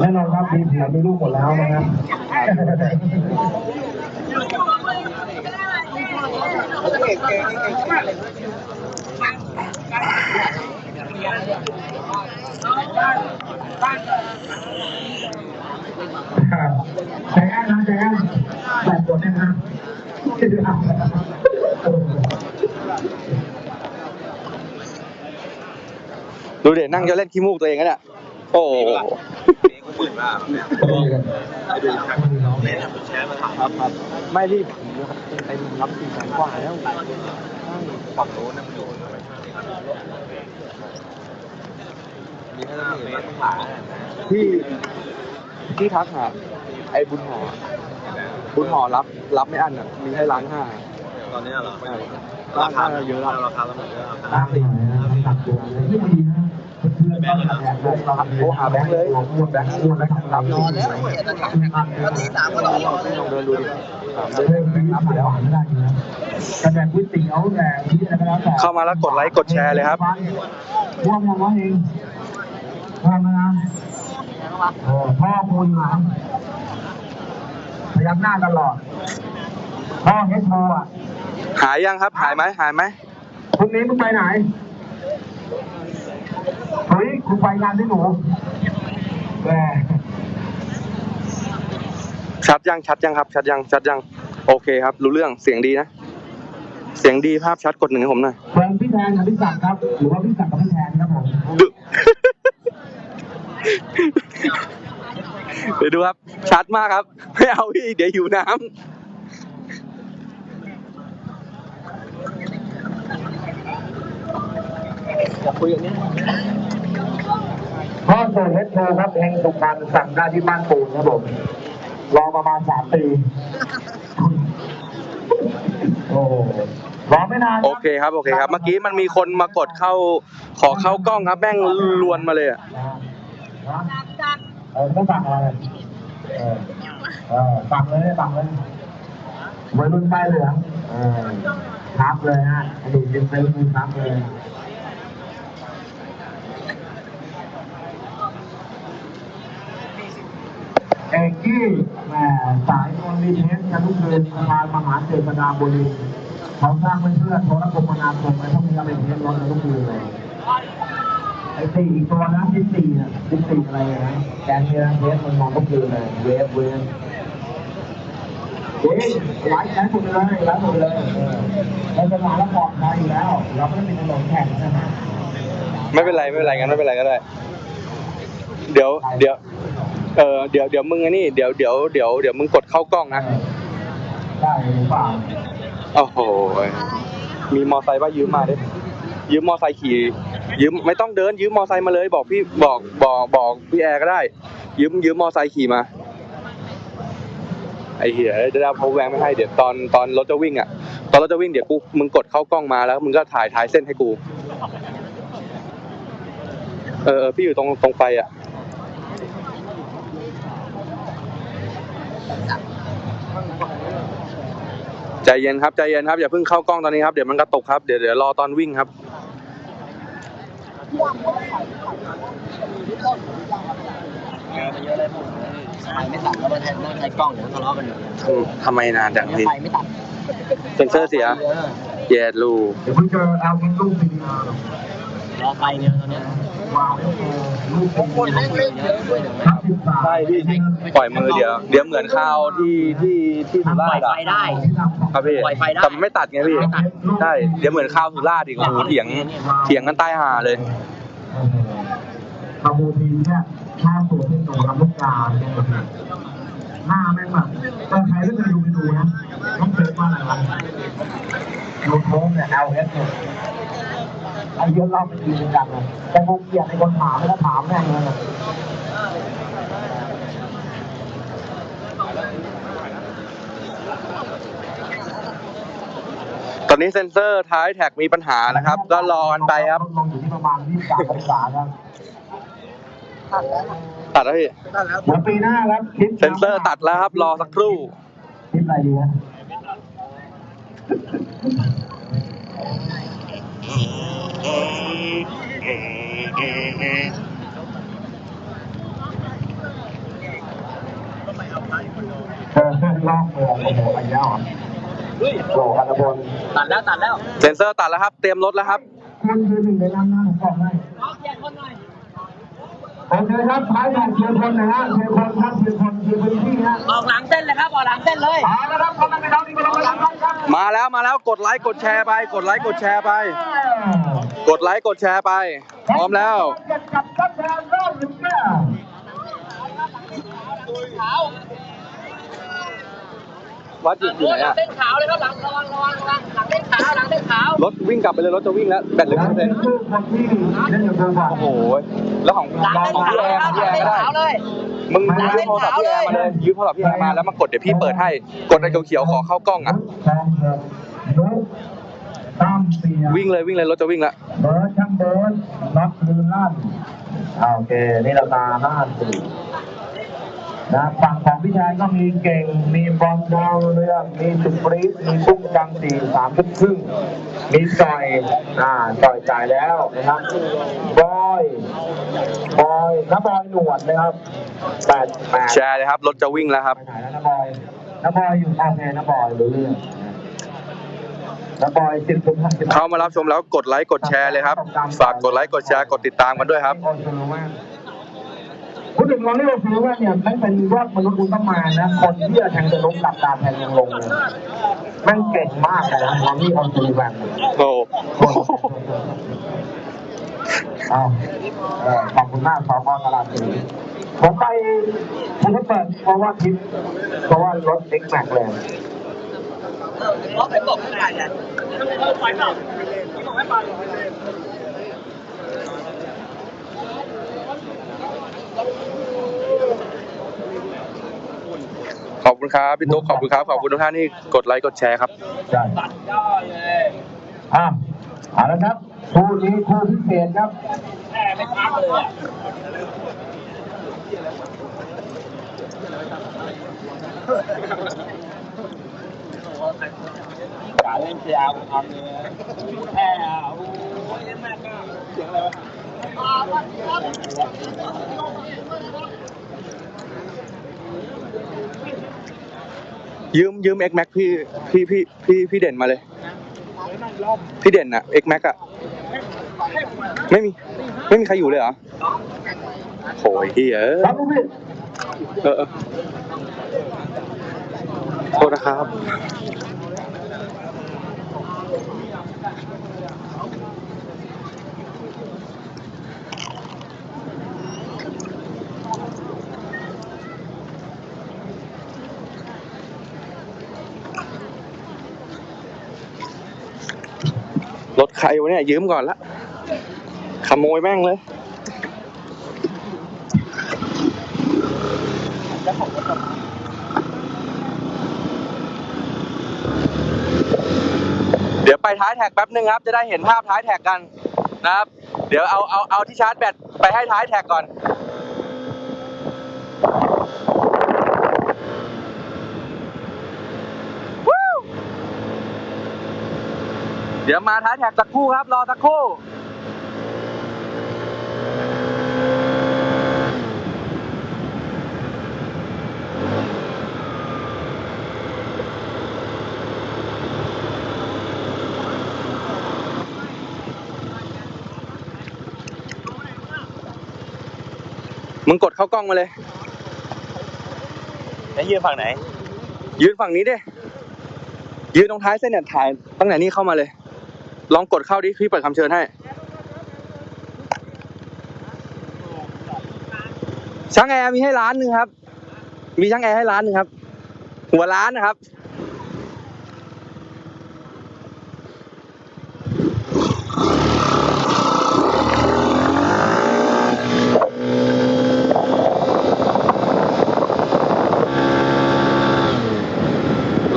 แน่นอนครับมีผัวมีลูกหมดแล้วนะครับใจแอนนะใจแอนแบบกดเนี่ยนะคือเอาดูเด็นั่งจะเล่นขี้มูกตัวเองกันเนี่ย โอ้โหไม่รีบเต็มรับสี่แสนกว่าแล้วฝั่งโน้นนะมันอยู่มีแค่นั้นเองข้างหลังพี่พี่ทักหาไอ้บุญหอ บุญหอรับรับไม่อันอะ มีให้ล้านห้าตอนนี้เหรอราคาเยอะละราคาล้วมันเยอะตามหน่ตัดตัวไม่ดีนะ เพื่อนๆต้องแบงค์เลยโอ้หาแบงค์เลยอ้วนแบงค์อ้วนแล้วรับนอนแล้ววันที่สามก็รอลองเดินดูดิถามเดิเดินนไปรับแล้วไม่ได้นะกระแดงก๋วยเตี๋ยวแดงที่อะไรก็แล้วแต่เข้ามาแล้วกดไลค์กดแชร์เลยครับพ่วงมาว่าเองพ่อมานะโอ้พ่อมูลหมาพยักหน้าตลอดพ่อเฮดโมอะหายยังครับ หายไหมหายไหมพรุ่งนี้มึงไปไหน เฮ้ยกูไปงานที่หนูแหมชัดยังชัดยังครับ ชัดยังชัดยังโอเคครับ รู้เรื่องเสียงดีนะ เสียงดีภาพชัดกดหนึ่งให้ผมหน่อยแฟนพี่แทนกับพี่ศักดิ์ครับ หรือว่าพี่ศักดิ์กับพี่แทนครับผมดูเดี๋ยวดูครับ ชัดมากครับ ไม่เอาพี่ เดี๋ยวหิวน้ำ จะคุยอย่างนี้พ่อโซเฮดโมครับแห่งสุพรรณสั่งได้ที่บ้านปูนครับผมรอประมาณสามปีโอ้รอไม่นานรับโอเคครับโอเคครับ เมื่อกี้มันมีคนมากดเข้าขอเข้ากล้องครับแม่งลวนมาเลยอะเออต้องสั่งอะไรเออเออสั่งเลยสั่งเลยวัยรุ่นป้ายเหลืองเออทับเลยฮะอดีตเป็นเซลล์มือทับเลย เอกกี้แหมสายมนต์มีเทสกันทุกเดือนสะพานมหาเจษฎาบุรีเขาสร้างเพื่อนๆโทรคมนาคมอะไรพวกนี้ก็เป็นเทสรถกันทุกเดืนเลยไอ้สี่อีกตัวนะที่สี่อะที่สี่อะไรนะแกนเนียเทสมันมองทุกเดืนเลยเวฟเวฟเฮ้ยไลฟ์แข่งหมดเลยไลฟ์หมดเลยเราจะมาแล้วปลอดภัยอยู่แล้ว เราไม่ได้เป็นถนนแข่งนะฮะไม่เป็นไรไม่เป็นไรงั้นไม่เป็นไรก็ได้ เดี๋ยวเดี๋ยว เออเดี๋ยวเดี๋ยวมึงไอ้นี่เดี๋ยวเดี๋ยวเดี๋ยวเดี๋ยวมึงกดเข้ากล้องนะได้หรือเปล่าโอ้โหมีมอไซค์ป่ะยืมมาดิยืมมอไซค์ขี่ ยืมไม่ต้องเดิน ยืมมอไซค์มาเลย บอกพี่บอกบอกบอกพี่แอร์ก็ได้ ยืมยืมมอไซค์ขี่มาไอเหี้ยจะได้พาวแวงไม่ให้เดี๋ยวตอนตอนรถจะวิ่งอะ ตอนรถจะวิ่งเดี๋ยวกูมึงกดเข้ากล้องมาแล้วมึงก็ถ่ายถ่ายเส้นให้กู เออเออพี่อยู่ตรงตรงไฟอะ ใจเย็นครับใจเย็นครับ อย่าเพิ่งเข้ากล้องตอนนี้ครับ เดี๋ยวมันกระตกครับ เดี๋ยวเดี๋ยวรอตอนวิ่งครับเยอะไปเยอะเลยผมไฟไม่ตัดแล้วมาแทนนั่งใช้กล้องเดี๋ยวทะเลาะกันอยู่ทำไมนานจังพี่ไฟไม่ตัดเซนเซอร์เสีย เย็ดลูเดี๋ยวเพิ่งเจอแอลกินลูกปีนา หรอกรอไฟเนี่ยตอนเนี้ยว้าวลูกปีคนเล่นเล่นเยอะด้วยครับสิบบาทใช่พี่ปล่อยมือเดี๋ยว เดี๋ยวเหมือนข้าวที่ที่ที่สุทำปราล่อษยฎร์ไฟอะได้ ครับพี่ปล่อยไฟได้แต่มันไม่ตัดไงพี่ไม่ตัด ใช่เดี๋ยวเหมือนข้าวสุราษฎร์อีกโอ้โหเถียงเถียงกันใต้หาเลย คาโมทีเนี่ยชอบตัวที่ตรงลำลูกกาเนี่ยหน้าแม่งแบบเออใครที่เคยดูไปดูนะต้องเจอว่าอะไรวะยูทูบเนี่ย LS เนี่ย ไอ้เยอะเล่าเป็นดีเป็นดังเลยแต่ผมเกลียดไอ้คนถามไม่ได้ถามแม่งเลยนะตอนนี้เซ็นเซอร์ท้ายแท็กมีปัญหานะครับ ก็รอกันไปครับลงอยู่ที่ประมาณ23องศาครับตัดแล้วพี่เดี๋ยวปีหน้าครับคลิปเซ็นเซอร์ตัดแล้วครับ รอสักครู่คลิปอะไรดีนะ เธอเพื่อนลอกเมืองโอ้โหอันยาวโหลอันพลตัดแล้วตัดแล้ว เซนเซอร์ตัดแล้วครับ เตรียมรถแล้วครับ คุณคือหนึ่งในล้าหน้าของกองให้ผมเลยครับท้ายแผ่นเชียร์คนนะฮะเชียร์คนครับเชียร์คนเชียร์พื้นที่ฮะออกหลังเส้นเลยครับออกหลังเส้นเลยเอาละครับคนนั้นไปเท่านี้ก็ลงไปหลัวครับมาแล้วมาแล้วกดไลค์กดแชร์ไป กดไลค์กดแชร์ไป กดไลค์กดแชร์ไป พร้อมแล้วกับทัพแทนรอบหนึ่งแก้ววัดอยู่อยู่ไหนอะเส้นขาวเลยครับหลังระวังระวังระวังหลังเส้นขาวหลังเส้นขาวรถวิ่งกลับไปเลย รถจะวิ่งแล้ว แบตเหลือแล้วกี่เปอร์เป็เซ็นนต์คู่คนที่เล่นอยู่ตัวบอลโอ้โห แล้วของหลังของเส้นพี่ขาวแอร์คขรัอบงพี่แอร์ก็ได้หลังเส้นขาวเลย มึงมึงยืมโทรศัพท์พี่แอร์มาเลยยืมโทรศัพท์พี่แอร์มาแล้วมากดเดี๋ยวพี่เปิดให้ กดไอ้เขียวๆขอเข้ากล้องอะทอ งเงินนุ๊กตั้มเสียวิ่งเลยวิ่งเลยรถจะวิ่งแล้วเบิร์ดช่างเบิร์ดน็อตลืนลั่นอ่าโอเค นี่ราคาห้าสี่นะฝั่งของพี่ชายก็มีเก่ง มีบอลดาวเรือง มีสุปรีสมีปุ้งจังสี่สามชุดครึ่ง มีจอย อ่าจอยจ่ายแล้วนะครับบอยบอยน้าบอยหนวดนะครับแปดแปดแชร์เลยครับรถจะวิ่งแล้วครับไปไหนแล้วน้าบอยน้าบอยอยู่โอเคน้าบอยรู้เรื่อง เข้ามารับชมแล้วกดไลค์กดแชร์เลยครับ ฝากกดไลค์กดแชร์กดติดตามกันด้วยครับพูดถึงลอรี่โอฟิลว่าเนี่ยแม่งเป็นยอดมนุษย์อุลตร้าแมนนะ คนที่จะแทงจะล้มหลับตาแทงยังลงเลยแม่งเก่งมากเลยนะลอรี่โอฟิลแวนโอ้โหเอาเออขอบคุณมากสพตลาดสีผมไปภูทับเบิกเพราะว่าทริปเพราะว่ารถเอ็กแม็กเลย เพราะไปบอกไม่ได้ไงไปเปล่าที่บอกให้ไปขอบคุณครับพี่ตุ๊กขอบคุณครับขอบคุณทุกท่านที่กดไลค์กดแชร์ครับใช่ตัดยอยเลยอะเอาละครับคู่นี้คู่พิเศษครับแม่ไม่พักเลย การเล่นเชียร์ทำเลยแพ้โอ้ยแม่ก็เสียงอะไรวะยืมยืม X Max พี่พี่พี่พี่พี่เด่นมาเลย พี่เด่นอะ X Max อะไม่มีไม่มีใครอยู่เลยเหรอโหยเฮียเอ้ยครับลูกพี่เออเออโทษนะครับ รถใครวะเนี่ยยืมก่อนละ ขโมยแม่งเลยเดี๋ยวไปท้ายแท็กแป๊บนึงครับ จะได้เห็นภาพท้ายแท็กกันนะครับ เดี๋ยวเอาเอาเอาที่ชาร์จแบตไปให้ท้ายแท็กก่อน วู้ เดี๋ยวมาท้ายแท็กสักครู่ครับ รอสักครู่มึงกดเข้ากล้องมาเลย แล้วยืนฝั่งไหน ยืนฝั่งนี้ดิ ยืนตรงท้ายเส้นเนี่ยถ่ายตั้งแต่นี้เข้ามาเลย ลองกดเข้าดิพี่เปิดคำเชิญให้ ช่างแอร์มีให้ร้านหนึ่งครับ มีช่างแอร์ให้ร้านหนึ่งครับ หัวร้านนะครับ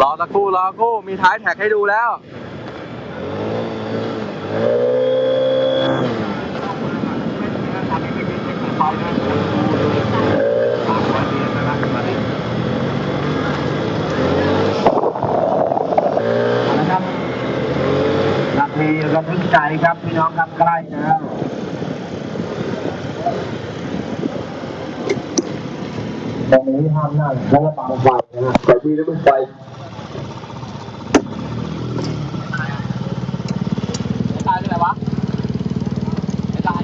รอสักครู่รอสักครู่มีท้ายแท็กให้ดูแล้ว นะครับนาทีระทึกใจครับ พี่น้องครับใกล้แล้วรรรตรงนี้ห้ามนั่งเพราะว่าปังไฟนะฮะแต่ที่ลูกไฟตายอะไรวะไม่ตาย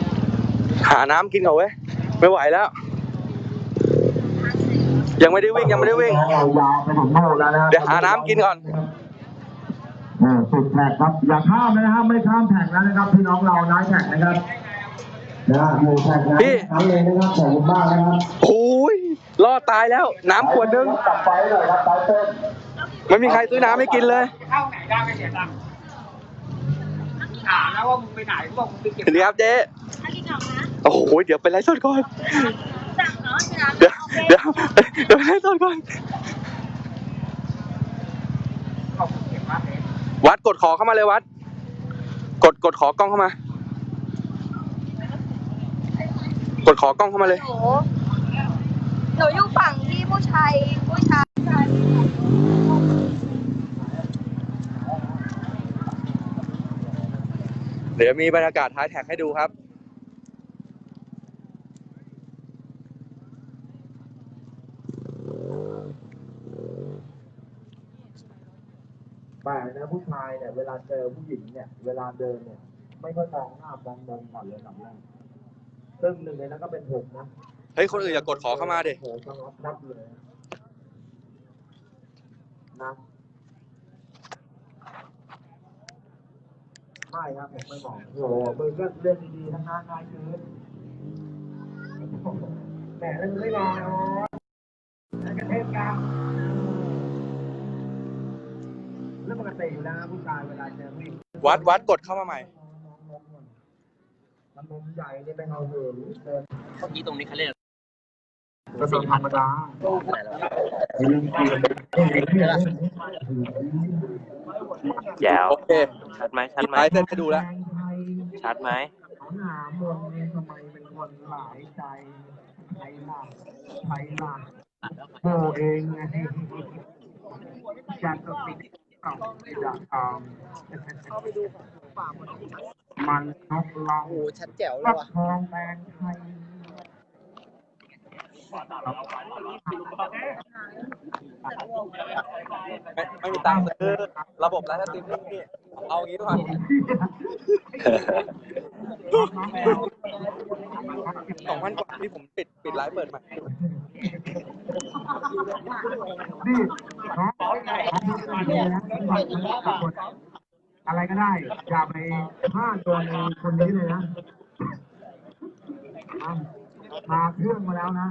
หาน้ำกินก่อนเว้ยไม่ไหวแล้ว ยังไม่ได้วิ่งยังไม่ได้วิ่งยาวไปถึงโน่นแล้วนะเดี๋ยวหาน้ำกินก่อนเออ สุดแท็กครับ อย่าข้ามนะครับ ไม่ข้ามแท็กแล้วนะครับพี่น้องเราน้อยแท็กนะครับนะอยู่แท็กนะพี่ทั้งเลยนะครับขอบคุณมากนะครับโอ้ยรอดตายแล้ว น้ำขวดนึงตัดไฟหน่อยครับไฟเต้นไม่มีใครซื้อน้ำให้กินเลยเข้าไหนได้ไม่เสียตังค์ถามนะว่ามึงไปไหนกูบอกมึงไปเก็บสวัสดีครับเจ๊ถ้ากินออกนะโอ้โหเดี๋ยวไปไลฟ์สดก่อนสั่งเนาะที่ร้านเดี๋ยวโอเคเดี๋ยวเดี๋ยวไปไลฟ์สดก่อน บอกมึงเก็บมาเลย วัดกดขอเข้ามาเลยวัด กดกดขอกล้องเข้ามา กดขอกล้องเข้ามาเลย หนูหนูอยู่ฝั่งที่ผู้ชายผู้ชายเดี๋ยวมีบรรยากาศท้ายแท็กให้ดูครับ แปลกนะผู้ชายเนี่ยเวลาเจอผู้หญิงเนี่ย เวลาเดินเนี่ย ไม่ค่อยมองหน้ามองนมก่อนเลยลำแรกซึ่งหนึ่งในนั้นก็เป็นผมนะเฮ้ยคนอื่นอย่ากดขอเข้ามาดิโอ้โหสงบนับเลยนะไม่ครับผมไม่บอกโอ้โหมึงก็เรื่องดีๆทั้งนั้นนายคืนแหมแล้วมึงไม่รอเนาะแล้วกระเทศกลาง เรื่องปกติอยู่แล้วนะผู้ชายเวลาเจอผู้หญิงวัดวัดกดเข้ามาใหม่ มันนมใหญ่นี่ไปเอาเหือเกินเมื่อกี้ตรงนี้เขาเรียกก็เป็นธรรมดาลืมกินยาวโอเคชัดไหมชัดไหมท้ายเส้นให้ดูแล้ว ชัดไหมหามนเนี่ยทำไมเป็นคนหลายใจใครหลักใครหลักโบเองไงจากกติกาจากตา มมันนกเราโอ้ชัดแจ๋วเลปัยกว่ะทองแดง ไม่ไม่มีตังค์ซื้อระบบไลฟ์สตรีมมิ่งพี่เอางี้ดีกว่าสองพันกว่าที่ผมปิดปิดไลฟ์เปิดใหม่อะไรก็ได้อย่าไปพลาดตัวในคนนี้เลยนะอะมาเครื่องมาแล้วนะ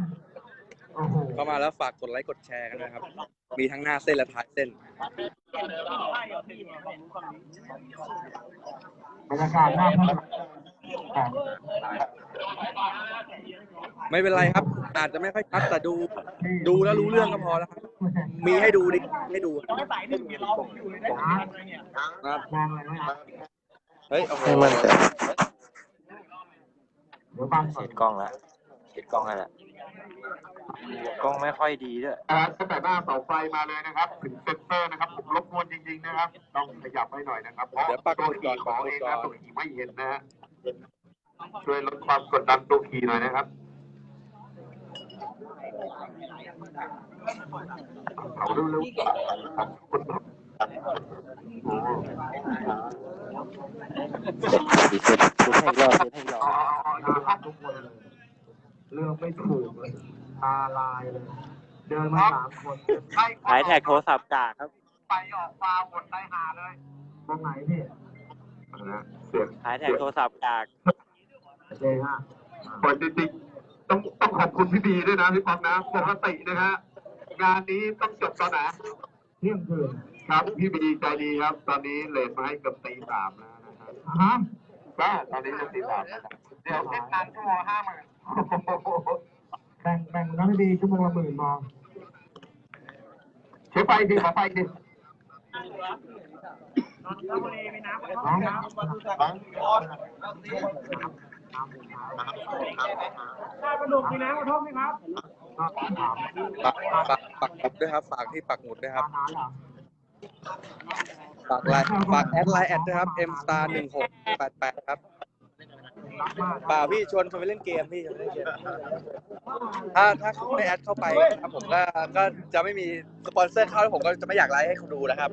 โอ้โหเข้ามาแล้วฝากกดไลค์กดแชร์กันนะครับ มีทั้งหน้าเส้นและท้ายเส้น บรรยากาศหน้าพระครับไม่เป็นไรครับ อาจจะไม่ค่อยชัดแต่ดู ดูแล้วรู้เรื่องก็พอแล้วครับ มีให้ดูดิให้ดูนะครับมองอะไรไหมครับเฮ้ยโอ้โหไม่มั่นใจเดี๋ยวบังก่อเช็นดกล้องแล้วเช็ดกล้องให้แล้ว กล้องไม่ค่อยดีด้วยนะครับตั้งแต่หน้าเสาไฟมาเลยนะครับถึงเซ็นเตอร์นะครับ ผมรบกวนจริงๆนะครับ ต้องขยับให้หน่อยนะครับเพราะเดี๋ยวปักหมุตัวดก่อนขี่ขปัอกงหมุเอดงก่อนนะตัวขี่ไม่เห็นนะฮะช่วยลดความกดดันตัวขี่หน่อยนะครับเอาเร็วๆครับกดดันโอ้ดีเช็ดเช็ดให้อีกรอบเช็ดให้อีกรอบเอาเอาเอาน่ารักทุกคนเลยเลือกไม่ถูกเลย ตาลายเลย เดินมาสามคนใครท้ายแท็กโทรศัพท์กากครับไปออกมาหมดได้หาเลยตรงไหนพี่นะเสียงท้ายแท็กโทรศัพท์กากเจฮะคนจริงๆต้องต้องขอบคุณพี่บีด้วยนะพี่ป๊อปนะปกตินะฮะงานนี้ต้องจบตอนไหนเที่ยงคืนครับพี่บีใจดีครับ ตอนนี้เลทมาให้เกับตีสามแล้วนะครับฮะก็ตอนนี้จะตีสามแล้วครับเดี๋ยวเล่นงานชั่วโมงห้าหมื่น แบ่งแบ่งน้ำดีชั่วโมงละหมื่นพอเช็คไฟดิขอไฟดิน้องกระดูกมีน้ำกระทบไหมครับถามปักปักปักหมุดด้วยครับ ฝากที่ปักหมุดด้วยครับอาหารเหรอฝากไลน์ฝากแอดไลน์แอดด้วยครับ m star หนึ่งหกแปดแปดครับรักมาก เปล่าพี่ชวนชวนไปเล่นเกมพี่ชวนไปเล่นเกมถ้าถ้าไม่แอดเข้าไปครับผมก็ก็จะไม่มีสปอนเซอร์เข้าแล้วผมก็จะไม่อยากไลฟ์ให้คุณดูนะครับ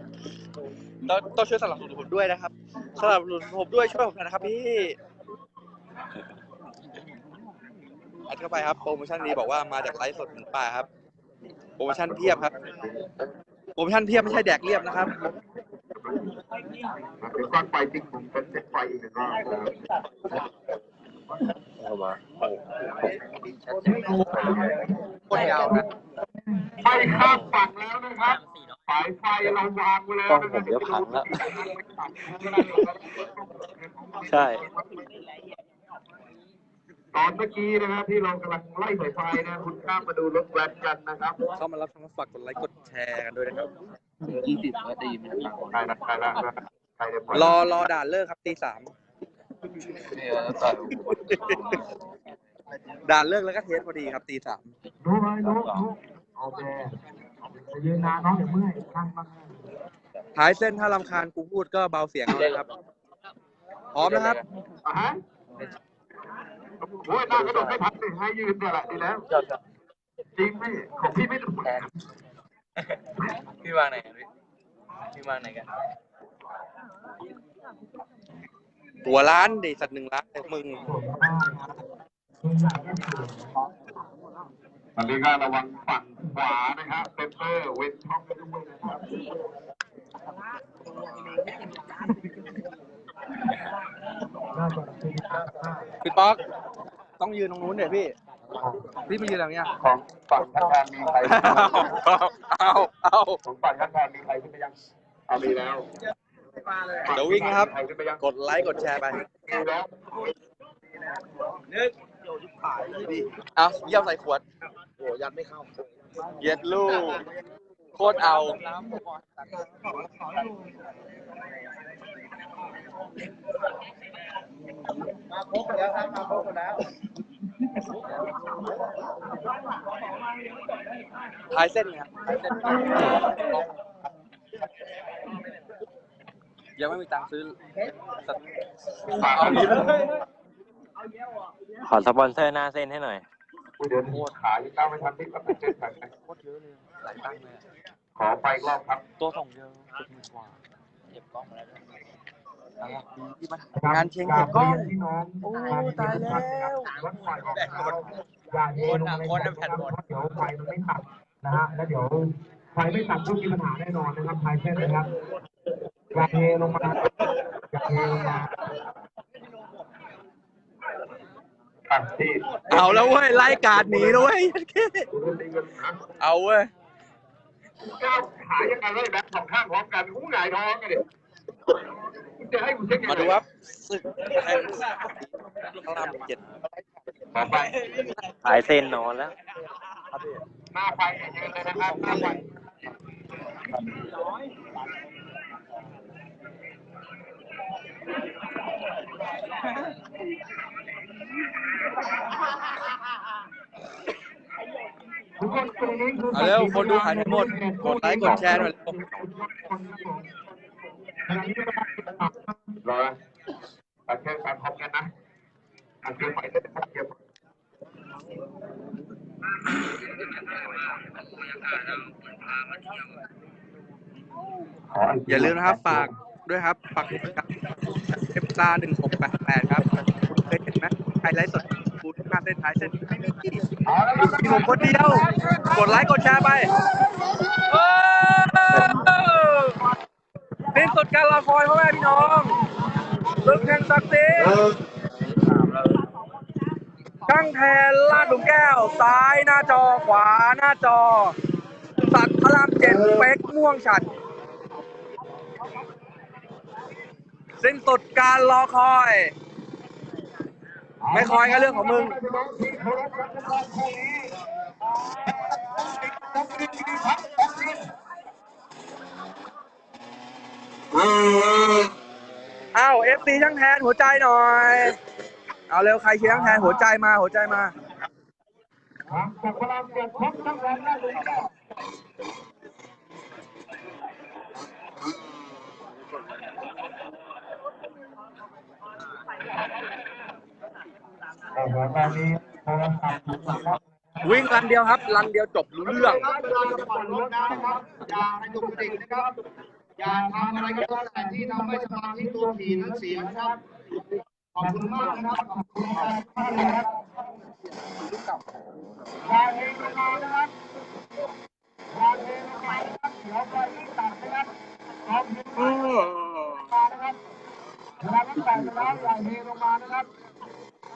ต้องต้องช่วยสนับสนุนผมด้วยนะครับสนับสนุนผมด้วยช่วยผมหน่อยนะครับพี่แอดเข้าไปครับโปรโมชั่นดีบอกว่ามาจากไลฟ์สดหมูป่าครับโปรโมชั่นเพียบครับโปรโมชั่นเพียบไม่ใช่แดกเรียบนะครับเป็นก้อนไฟจริงผมเป็นเซ็ตไฟอีกหนึ่งรอบ เอามาโคตรยาวนะไฟข้ามฝั่งแล้วนะครับสายไฟเราวางไว้แล้วกล้องนะผมเดี๋ยวพังแล้วใช่ใช่ตอนเมื่อกี้นะครับที่เรากำลังไล่สายไฟนะคุณข้ามมาดูรถแวนกันนะครับเข้ามารับชมฝากกดไลค์กดแชร์กันด้วยนะครับยี่สิบนาทีมันพังใครนะใครนะใครนะรอรอด่านเลิกครับตีสาม เนี่ยต่อยด่านเลิกแล้วก็เทสพอดีครับตีสามรู้ไหมรู้รู้โอเคจะยืนนานน้องเดี๋ยวเมื่อยนั่งมากท้ายเส้นถ้าลำคาญกูพูดก็เบาเสียงเอาเลยครับ พร้อมนะครับอะฮะโอ้ยน่ากระโดดไม่ทันเลยให้ยืนเนี่ยแหละดีแล้วจริงไหมของพี่ไม่ถูกพี่วางไหนกันพี่พี่วางไหนกัน หัวล้านดิสัตว์หนึ่งล้านมึง ตอนนี้ก็ระวังฝั่งขวานะครับเปเปอร์เว้นช่องไปด้วยนะครับน่าจะเป็นพี่ป๊อก ต้องยืนตรงนู้นเดี๋ยวพี่ พี่มายืนตรงเนี้ยของฝั่งข้างทางมีใครเอาเอาเอาของฝั่งข้างทางมีใครขึ้นไปยังเอามีแล้ว เดี๋ยววิ่งนะครับใครขึ้นไปยังกดไลค์กดแชร์ไปมีแล้วเอาเยี่ยมใส่ขวดโอ้ยัดไม่เข้า เย็ดลูก โคตรเอาท้ายเส้นครับท้ายเส้น ยังไม่มีตังค์ซื้อสัตว์ฝากเอาเอานี้นี้เลเลยยขอสปอนเซอร์หน้าเส้นให้หน่อย เดี๋ยวโคตรขายก้าวไม่ทันที่กับเจ็ดแปดโคตรเยอะเลยหลายตังค์เลยอะขอไปอีกรอบครับ ตัวส่งเยอะเจ็ดหมื่นกว่าเก็บกล้องมาแล้วที่มางานเชียงเก็บกล้องพี่น้องโอ้ตายแล้วรถไฟออกแล้วอย่าเทลงในแผ่นนะครับเพราะเดี๋ยวไฟมันไม่ตัดนะฮะแล้วเดี๋ยวไฟไม่ตัดก็มีปัญหาแน่นอนนะครับภายเส้นนะครับอ ย่าเทลงมาอย่าเทลงมาอะที่เอาแล้วเว้ยไล่กาดหนีแล้วเว้ยเอาเว้ยก้าวขายังไงเลยแบงค์สองข้างพร้อมกันกูหงายท้องกันเดิจะให้กูเช็คยังไงมาดูครับศึกแห่งพระรามเจ็ดต่อไปหายเส้นนอนแล้วหน้าไฟเนี่ยยืนเลยนะครับหน้าไฟ ทุกคนตรงนี้คือเอาเร็วคนดูหายไปหมดกดไลค์กดแชร์หน่อยเร็วรอตัดเครื่องการพร้อมกันนะตัดเครื่องใหม่เลยนะครับเดี๋ยวอย่าลืมนะครับฝากด้วยครับฝาก เอฟตาหนึ่งหกแปดแปดครับคุณเคยเห็นไหมไฮไลท์สดคูณหน้าเส้นท้ายเส้นไม่มีมีผมคนเดียว กดไลค์กดแชร์ไปเออสิ้นสดการรอคอยพ่อแม่พี่น้องศึกแห่งศักดิ์ศรีช่างแทนลาดหลุมแก้ว ซ้ายหน้าจอขวาหน้าจอ สัตว์พระรามเจ็ดเป๊กม่วงฉัด สิ้นสุดการรอคอย ไม่คอยก็เรื่องของมึง อ้าวเอฟซีช่างแทนหัวใจหน่อย เอาเร็วใครเชียร์ช่างแทนหัวใจมาหัวใจมา จากพลังเกิดพบทั้งแรงและลุง วแล้วตอนนี้โทรศัพท์ถูกล็อกวิ่งรันเดียวครับ รันเดียวจบรู้เรื่องเวลาจะปั่นรถนะครับอย่าไปดุกดิกนะครับ อย่าทำอะไรก็แล้วแต่ที่ทำให้สมาธิตัวผีนั้นเสียนะครับ ขอบคุณมากนะครับ ขอบคุณท่านนะครับงานเพลงลงมานะครับงานเพลงลงมานะครับเดี๋ยวไปที่ตัดนะครับพร้อมเพลงลงมานะครับเวลาตั้งแต่เวลาใหญ่เพลงลงมานะครับ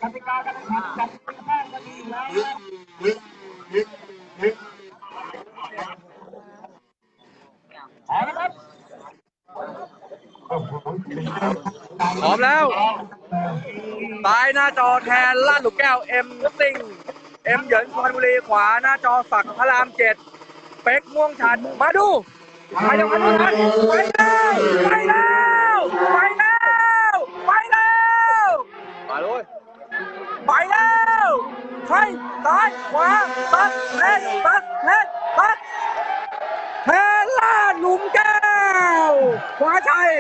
กติกาการแข่งขันจัดเป็นแป้งกันดีอยู่แล้วเอาละครับพร้อมแล้วซ้ายหน้าจอแทนลาดหลุกแก้วเอ็มซิงเอ็มเหยินสุพรรณบุรีขวาหน้าจอฝักพระรามเจ็ดเป็กม่วงฉันมาดูไปเดี๋ยวกันไปแล้วไปแล้วไปแล้วไปแล้วมาเลย ไปแล้วใช่ซ้ายขวาตัดเล่นตัดเล่นตัดแทนลาหลุมแก้วขวาชัย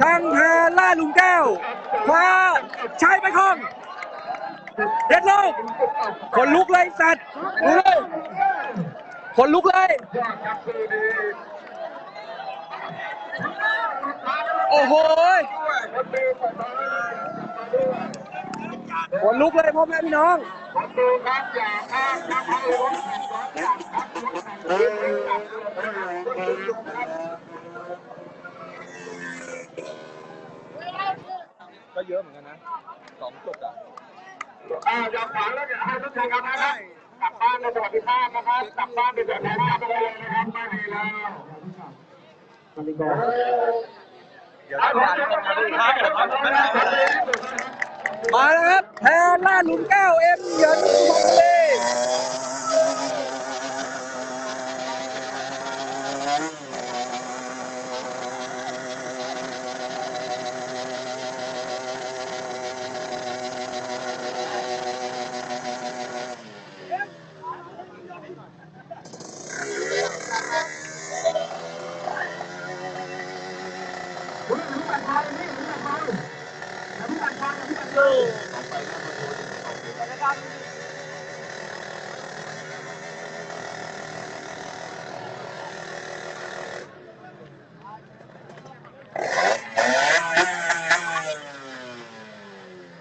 ช่างแทล่าลุงแก้วคว้าใช้ไปคล่องเด็ดโลกคนลุกเลยสัตว์ดูเลยคนลุกเลย โอ้โหยคนลุกเลยพ่อแม่พี่น้องผมดูครับอย่าข้ามนะครับรถแข่งรถจักรครับรถแข่งรถจักรครับก็เยอะเหมือนกันนะสองจุดอะอ่าอย่าขวางแล้วอย่าให้ทุกคนกลับมาได้กลับบ้านโดยสวัสดิภาพนะครับกลับบ้านโดยสวัสดิภาพไปเลยนะครับไม่ดีแล้วเดี๋ยวจะ มาแล้วครับแทนล่าหลุมแก้วเอ็มหยันสุพรร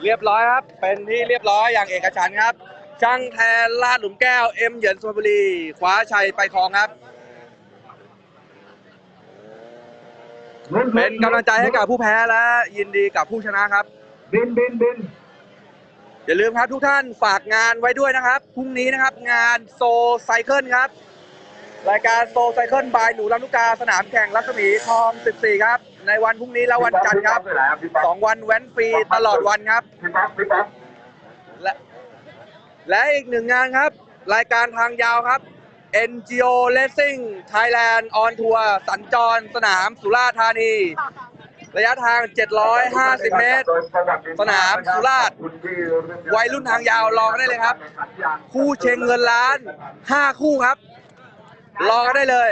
เรียบร้อยครับ เป็นที่เรียบร้อยอย่างเอกฉันท์ครับ ช่างแทนลาดหลุมแก้วเอ็มเหยินสุพรรณบุรีคว้าชัยไปครองครับ เป็นกำลังใจให้กับผู้แพ้และยินดีกับผู้ชนะครับ บินบินบินอย่าลืมครับทุกท่านฝากงานไว้ด้วยนะครับพรุ่งนี้นะครับงานโซไซเคิลครับ รายการโซไซเคิลบายหนูลำลูกกาสนามแข่งรัศมีคลอง 14 ครับ ในวันพรุ่งนี้และวันจันทร์ครับสองวันแว้นฟรีตลอดวันครับพี่ป๊อกพี่ป๊อกและและอีกหนึ่งงานครับ รายการทางยาวครับ NGO Racing Thailand on Tour สัญจรสนามสุราษฎร์ธานี ระยะทาง 750 เมตร สนามสุราษฎร์วัยรุ่นทางยาวรอกันได้เลยครับ คู่เชงเงินล้าน 5 คู่ครับ รอกันได้เลย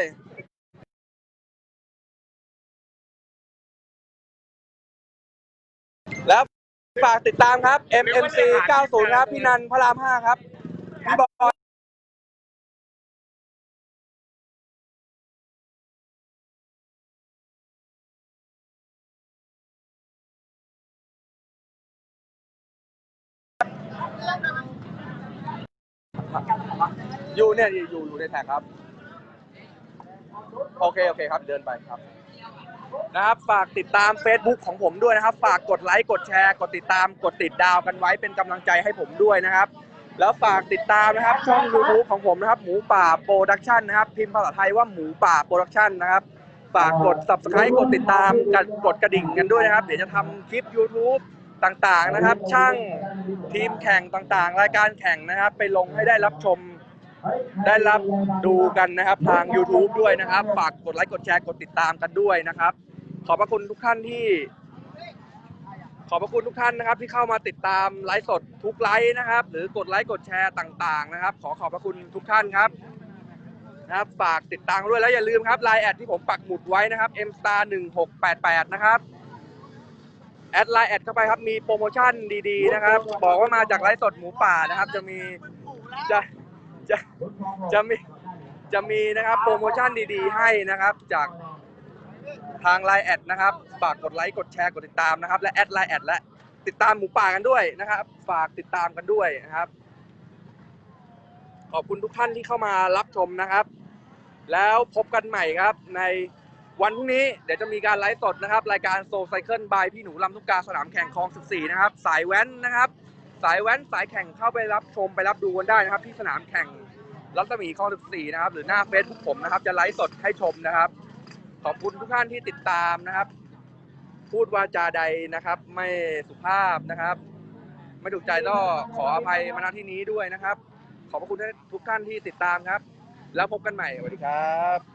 ฝากติดตามครับ MMC 90 ครับพี่นันพระราม5ครับพี่บอยอยู่เนี่ยอยู่อยู่ในแท็กครับ โอเค โอเคครับเดินไปครับ นะครับฝากติดตาม Facebook ของผมด้วยนะครับ ฝากกดไลค์กดแชร์ กดติดตามกดติดดาวกันไว้เป็นกำลังใจให้ผมด้วยนะครับ แล้วฝากติดตามนะครับช่อง YouTube ของผมนะครับ หมูป่าโปรดักชันนะครับ พิมพ์ภาษาไทยว่าหมูป่าโปรดักชันนะครับ ฝากกด subscribe กดติดตามกันกดกระดิ่งกันด้วยนะครับ เดี๋ยวจะทำคลิป YouTube ต่างๆนะครับ ช่างทีมแข่งต่างๆ รายการแข่งนะครับ ไปลงให้ได้รับชม ได้รับดูกันนะครับทาง YouTube ด้วยนะครับ ฝากกดไลค์กดแชร์กดติดตามกันด้วยนะครับ ขอบพระคุณทุกท่านที่ ขอบพระคุณทุกท่านนะครับ ที่เข้ามาติดตามไลฟ์สดทุกไลฟ์นะครับ หรือกดไลค์กดแชร์ต่าง ๆ นะครับ ขอขอบพระคุณทุกท่านครับนะครับฝากติดตามด้วยแล้วอย่าลืมครับไลน์แอดที่ผมปักหมุดไว้นะครับ m star 1688นะครับแอดไลน์แอดเข้าไปครับมีโปรโมชั่นดีๆนะครับ บอกว่ามาจากไลฟ์สดหมูป่านะครับ จะมีจะ จะจะมีจะมีนะครับโปรโมชั่นดีๆ ให้นะครับจากทางไลน์แอดนะครับฝากกดไลค์กดแชร์กดติดตามนะครับ และแอดไลน์แอดและติดตามหมูป่ากันด้วยนะครับ ฝากติดตามกันด้วยนะครับ ขอบคุณทุกท่านที่เข้ามารับชมนะครับ แล้วพบกันใหม่ครับ ในวันพรุ่งนี้เดี๋ยวจะมีการไลฟ์สดนะครับ รายการโซไซเคิลบายพี่หนูลำลูกกาสนามแข่งคลอง 14 นะครับ สายแว้นนะครับ สายแว้นสายแข่งเข้าไปรับชมไปรับดูกันได้นะครับ ที่สนามแข่งรัศมีคลอง14นะครับ หรือหน้าเฟซบุ๊กผมนะครับ จะไลฟ์สดให้ชมนะครับ ขอบคุณทุกท่านที่ติดตามนะครับ พูดวาจาใดนะครับ ไม่สุภาพนะครับ ไม่ถูกใจก็ขออภัยมาณที่นี้ด้วยนะครับ ขอบพระคุณทุกท่านที่ติดตามครับ แล้วพบกันใหม่สวัสดีครับ